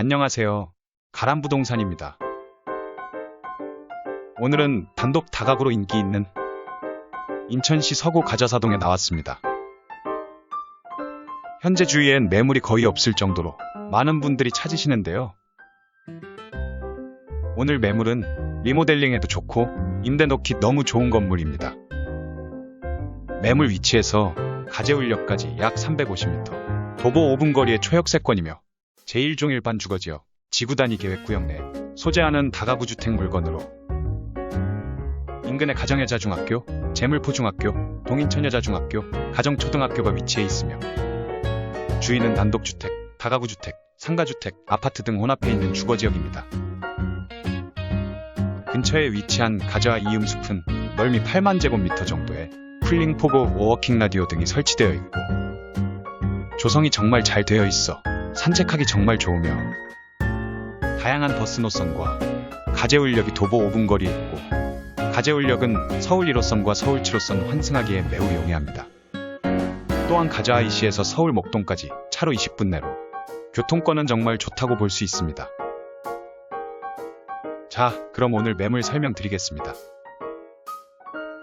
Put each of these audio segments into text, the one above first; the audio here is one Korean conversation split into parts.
안녕하세요. 가람부동산입니다. 오늘은 단독 다각으로 인기 있는 인천시 서구 가자사동에 나왔습니다. 현재 주위엔 매물이 거의 없을 정도로 많은 분들이 찾으시는데요. 오늘 매물은 리모델링해도 좋고 임대 놓기 너무 좋은 건물입니다. 매물 위치에서 가재울역까지 약 350m, 도보 5분 거리의 초역세권이며 제1종일반 주거지역, 지구단위 계획구역 내 소재하는 다가구 주택 물건으로 인근의 가정여자중학교, 재물포중학교, 동인처녀자중학교, 가정초등학교가 위치해 있으며 주위는 단독주택, 다가구주택, 상가주택, 아파트 등 혼합해 있는 주거지역입니다. 근처에 위치한 가저와 이음숲은 넓이 8만 제곱미터 정도의 쿨링 포고 워킹 라디오 등이 설치되어 있고 조성이 정말 잘 되어 있어 산책하기 정말 좋으며 다양한 버스 노선과 가재울역이 도보 5분 거리에 있고 가재울역은 서울 1호선과 서울 7호선 환승하기에 매우 용이합니다. 또한 가자아이시에서 서울 목동까지 차로 20분 내로 교통권은 정말 좋다고 볼 수 있습니다. 자, 그럼 오늘 매물 설명드리겠습니다.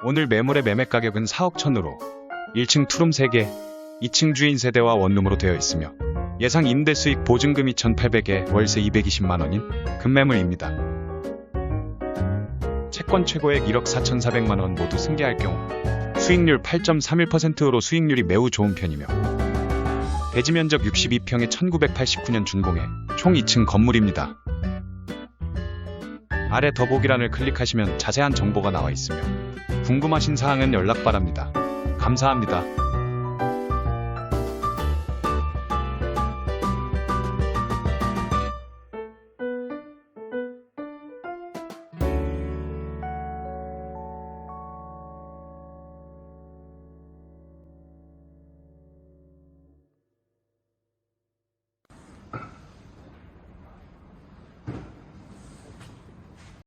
오늘 매물의 매매 가격은 4억 천으로 1층 투룸 3개, 2층 주인 세대와 원룸으로 되어 있으며 예상 임대 수익 보증금이 1,800에 월세 220만 원인 금매물입니다. 채권 최고액 1억 4,400만 원 모두 승계할 경우 수익률 8.31%로 수익률이 매우 좋은 편이며 대지 면적 62평에 1989년 준공해 총 2층 건물입니다. 아래 더보기란을 클릭하시면 자세한 정보가 나와 있으며 궁금하신 사항은 연락 바랍니다. 감사합니다.